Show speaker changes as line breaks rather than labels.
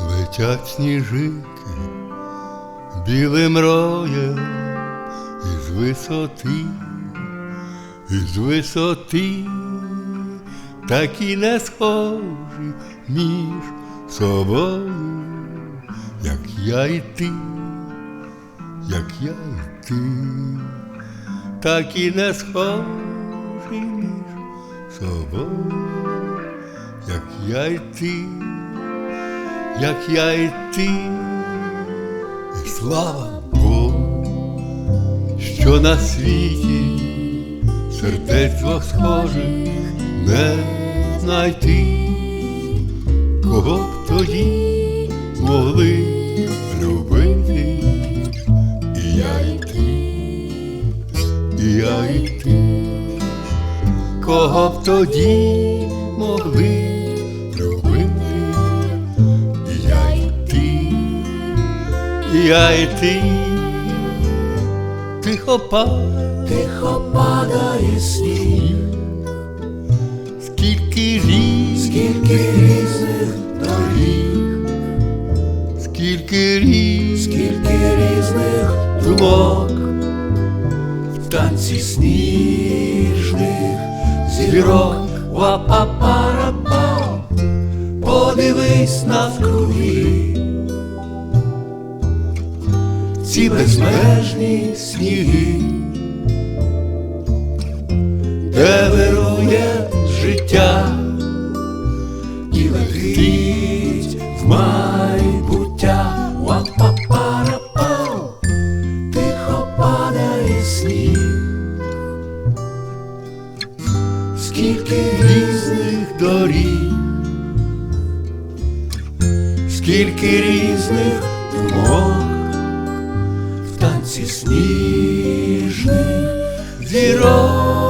Летять сніжики білим роєм із висоти, із висоти, такі не схожі між собою, як я і ти, як я і ти, такі не схожі між собою, як я і ти як я і ти, і слава Богу, що на світі сердець двох схожих не знайти, кого б тоді могли кого б тоді могли любити. Я і ти, я і ти, тихо падає,
Тихо падає сніг,
скільки різ,
скільки різних доріг,
скільки різ,
скільки різних думок, в танці сніжних зірок, Ва-па-па-ра-па, подивись навкруги. Ці безмежні сніги, де вирує життя і летить в майбуття. Скільки різних доріг, скільки різних думок в танці сніжних зірок.